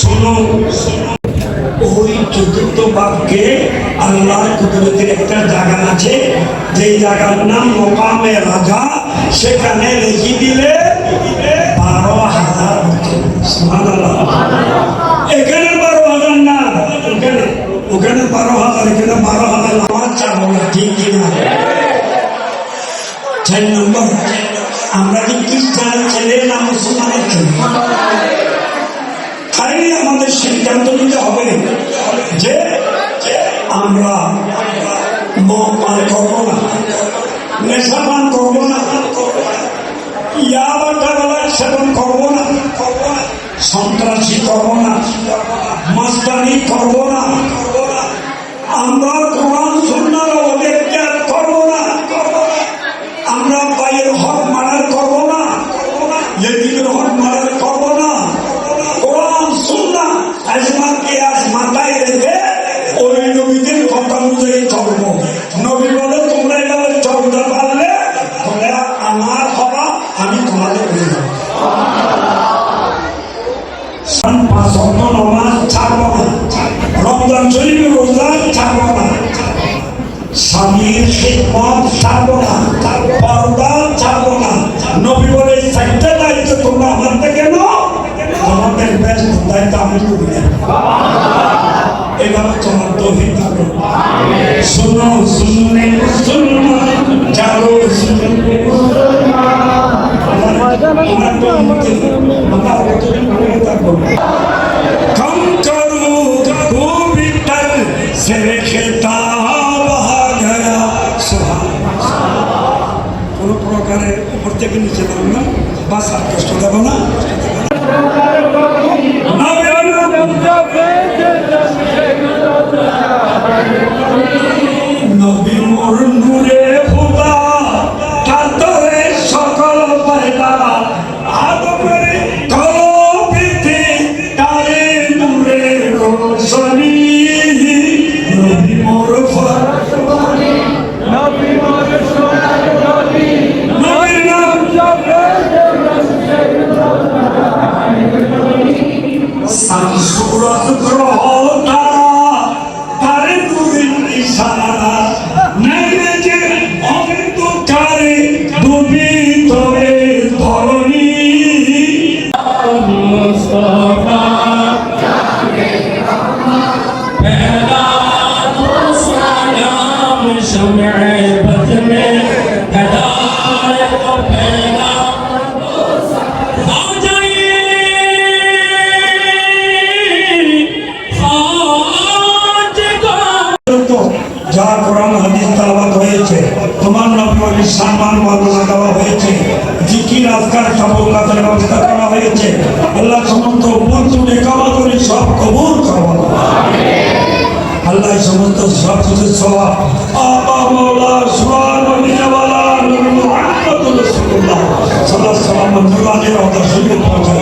শোনো, ওই চতুর্থ বাক্যে আল্লাহ কুদরতের একটা জায়গা আছে। যে জায়গার নাম মোকামে রাজা, সেখানে লিখে দিলে বারো হাজার এখানে বারো হাজার না, ওখানে। ওখানে বারো হাজার, এখানে বারো হাজার। আমার চাবো না ঠিক কিনা চার নম্বর, আমরা কি খ্রিস্টানের ছেলে না মুসলমানের ছেলে? খালি আমাদের সিদ্ধান্ত নিতে হবে যে আমরা মদ পান করব না, নেশা পান করব না ইয়াবা টাকা সেবন করব না, সন্ত্রাসী করব না মাস্তানি করব না, আমরা চলবো নবী বলে, তোমরা এভাবে চলতে পারলে তোমরা আমার হবা আমি তোমাদের হয়ে যাব। রমজান শরীফ রোজা ছাড়বো না স্বামীর খেদমত ছাড়বো না পর্দা বলে চারটা দায়িত্ব তোমরা আমার থেকে নাও। ব্যস্ত দায়িত্ব আমি না। শোনো শুনলে মুসলমান জানো শুনলে কম করুগা ভূমি তল সে খেতা গয়া কোনো প্রকারের উপর থেকে নিচে দেবো না বা সার কষ্ট দেবো না। যা কোরআন হাদিস তালাবাত হয়েছে তোমার নবীর সম্মান বর্ণনা দেওয়া হয়েছে জিকির আজকার সবল কাজের ব্যবস্থা করা হয়েছে আল্লাহ সমস্ত বন্ধু নেকামা করে, সব কবুল সমস্ত সব কিছু সবাব আবা মৌলা সাল্লাম পৌঁছায়। আর